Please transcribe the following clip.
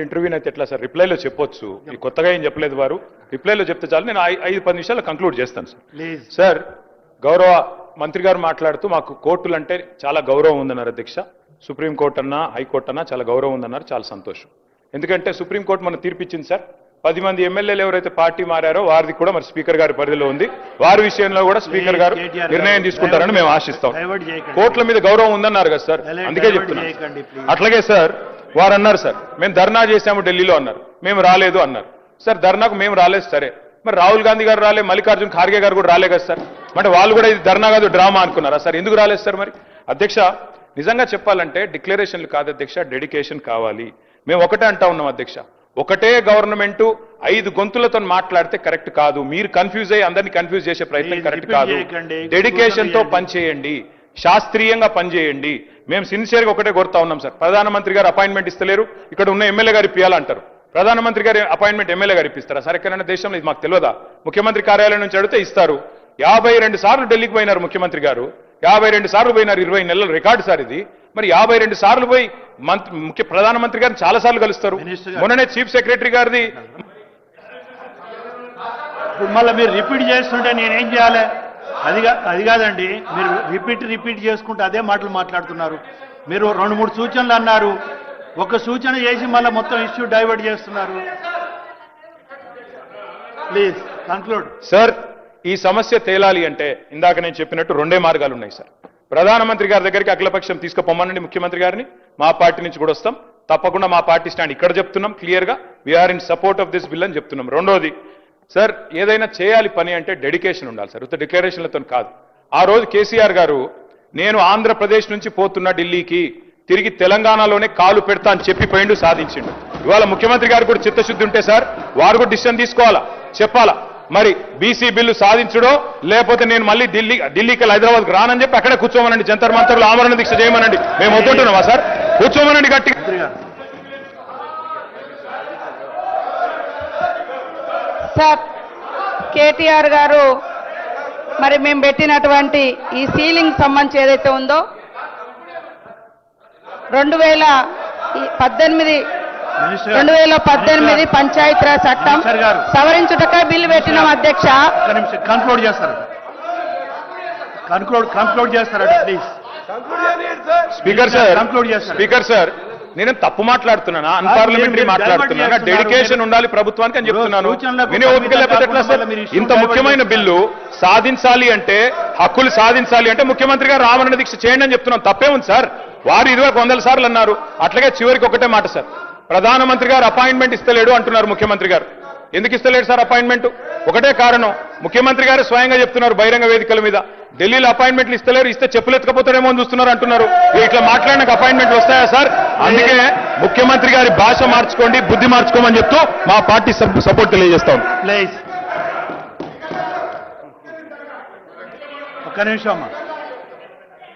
Interview అయితే ఎట్లా sir? రిప్లైలో చెప్పొచ్చు. కొత్తగా ఏం చెప్పలేదు వారు. రిప్లైలో చెప్తే చాలు. నేను ఐదు పది నిమిషాలు కంక్లూడ్ చేస్తాను సార్. సార్ గౌరవ మంత్రి గారు మాట్లాడుతూ మాకు కోర్టులు అంటే చాలా గౌరవం ఉందన్నారు అధ్యక్ష. సుప్రీం కోర్టు అన్నా హైకోర్టు అన్నా చాలా గౌరవం ఉందన్నారు. చాలా సంతోషం. ఎందుకంటే సుప్రీం కోర్టు మన తీర్పిచ్చింది సార్. పది మంది ఎమ్మెల్యేలు ఎవరైతే పార్టీ మారారో వారిది కూడా మరి స్పీకర్ గారి పరిధిలో ఉంది. వారి విషయంలో కూడా స్పీకర్ గారు నిర్ణయం తీసుకుంటారని మేము ఆశిస్తాం. కోర్టుల మీద గౌరవం ఉందన్నారు కదా సార్. అందుకే చెప్తున్నా. అట్లాగే సార్ వారు అన్నారు సార్ మేము ధర్నా చేశాము ఢిల్లీలో అన్నారు. మేము రాలేదు అన్నారు. సార్ ధర్నాకు మేము రాలేదు సరే. మరి రాహుల్ గాంధీ గారు రాలే మల్లికార్జున్ ఖార్గే గారు కూడా రాలే కదా సార్. అంటే వాళ్ళు కూడా ఇది ధర్నా కాదు డ్రామా అనుకున్నారా సార్? ఎందుకు రాలేదు సార్ మరి? అధ్యక్ష నిజంగా చెప్పాలంటే డిక్లరేషన్లు కాదు అధ్యక్ష డెడికేషన్ కావాలి. మేము ఒకటే అంటా ఉన్నాం అధ్యక్ష. ఒకటే గవర్నమెంట్ ఐదు గొంతులతో మాట్లాడితే కరెక్ట్ కాదు. మీరు కన్ఫ్యూజ్ అయ్యి అందరినీ కన్ఫ్యూజ్ చేసే ప్రయత్నం కరెక్ట్ కాదు. డెడికేషన్తో. పనిచేయండి. శాస్త్రీయంగా పనిచేయండి. మేము సిన్సియర్గా ఒకటే కోరుతా ఉన్నాం సార్. ప్రధానమంత్రి గారు అపాయింట్మెంట్ ఇస్తలేరు. ఇక్కడ ఉన్న ఎమ్మెల్యే గారు ఇప్పియాలంటారు ప్రధానమంత్రి గారి అపాయింట్మెంట్ ఎమ్మెల్యే గారు ఇప్పిస్తారా? సార్ ఎక్కడైనా దేశంలో ఇది మాకు తెలియదా? ముఖ్యమంత్రి కార్యాలయం నుంచి అడిగితే ఇస్తారు. యాభై రెండు సార్లు ఢిల్లీకి పోయినారు ముఖ్యమంత్రి గారు. యాభై రెండు సార్లు పోయినారు ఇరవై నెలల రికార్డు సార్ ఇది. మరి యాభై రెండు సార్లు పోయి మంత్రి ముఖ్య ప్రధానమంత్రి గారిని చాలా సార్లు కలుస్తారు. మొన్ననే చీఫ్ సెక్రటరీ గారిది మళ్ళీ మీరు రిపీట్ చేస్తుంటే నేనేం చేయాలి? అది అది కాదండి. మీరు రిపీట్ రిపీట్ చేసుకుంటూ అదే మాటలు మాట్లాడుతున్నారు. మీరు రెండు మూడు సూచనలు అన్నారు. ఒక సూచన చేసి మళ్ళీ మొత్తం ఇష్యూ డైవర్ట్ చేస్తున్నారు. ప్లీజ్ కన్క్లూడ్ సార్ ఈ సమస్య తేలాలి అంటే ఇందాక నేను చెప్పినట్టు రెండే మార్గాలు ఉన్నాయి సార్ ప్రధానమంత్రి గారి దగ్గరికి అఖిలపక్షం తీసుకుపోమనండి ముఖ్యమంత్రి గారిని. మా పార్టీ నుంచి కూడా వస్తాం. తప్పకుండా మా పార్టీ స్టాండ్ ఇక్కడ చెప్తున్నాం క్లియర్గా. We're in support of this bill అని చెప్తున్నాం. రెండోది సార్ ఏదైనా చేయాలి పని అంటే డెడికేషన్ ఉండాలి సార్. ఉత్త డిక్లరేషన్లతో కాదు. ఆ రోజు కేసీఆర్ గారు నేను ఆంధ్రప్రదేశ్ నుంచి పోతున్న ఢిల్లీకి తిరిగి తెలంగాణలోనే కాలు పెడతా అని చెప్పి పోయిండు సాధించిండు. ఇవాళ ముఖ్యమంత్రి గారు కూడా చిత్తశుద్ధి ఉంటే సార్ వారు కూడా డిసిషన్ తీసుకోవాలా? చెప్పాలా? మరి బీసీ బిల్లు సాధించడో లేకపోతే నేను మళ్ళీ ఢిల్లీ ఢిల్లీకి వెళ్ళి హైదరాబాద్కి రానని చెప్పి అక్కడే కూర్చోమనండి. జంతర్ మంతర్లు ఆమరణ దీక్ష చేయమనండి. మేము ఒప్పుకుంటున్నామా సార్? కూర్చోమనండి గట్టిగా మంత్రి గారు సార్ కేటీఆర్ గారు మరి మేము పెట్టినటువంటి ఈ సీలింగ్ సంబంధించి ఏదైతే ఉందో రెండు వేల పద్దెనిమిది రెండు వేల పద్దెనిమిది పంచాయతీరాజ్ చట్టం. సవరించుటకై బిల్లు పెట్టినాం అధ్యక్ష. కన్క్లూడ్ చేస్తారు? కన్క్లూడ్ కన్క్లూడ్ చేస్తారట please speaker sir. Speaker sir నేను తప్పు మాట్లాడుతున్నానా? అన్పార్లమెంటరీ మాట్లాడుతున్నానా. డెడికేషన్ ఉండాలి ప్రభుత్వానికి అని చెప్తున్నాను. వినే ఓపిక లేకపోతే ఎట్లా సార్? ఇంత ముఖ్యమైన. బిల్లు సాధించాలి అంటే హక్కులు సాధించాలి అంటే ముఖ్యమంత్రి గారు రామరణ దీక్ష చేయండి అని చెప్తున్నాం. తప్పే ఉంది సార్. వారు ఇరవై వందల సార్లు అన్నారు. అట్లాగే చివరికి ఒకటే మాట సార్. ప్రధానమంత్రి గారు అపాయింట్మెంట్ ఇస్తలేడు అంటున్నారు ముఖ్యమంత్రి గారు. ఎందుకు ఇస్తలేడు సార్ అపాయింట్మెంట్? ఒకటే కారణం. ముఖ్యమంత్రి గారు స్వయంగా చెప్తున్నారు బహిరంగ వేదికల మీద. ఢిల్లీలో అపాయింట్మెంట్లు ఇస్తలేరు ఇస్తే చెప్పులు ఎత్తుకపోతారేమో అని చూస్తున్నారు అంటున్నారు. ఇట్లా మాట్లాడడానికి అపాయింట్మెంట్ వస్తాయా సార్? అందుకే ముఖ్యమంత్రి గారి భాష మార్చుకోండి బుద్ధి మార్చుకోమని చెప్తూ మా పార్టీ సపోర్ట్ తెలియజేస్తాం ప్లీజ్. ఒక్క నిమిషం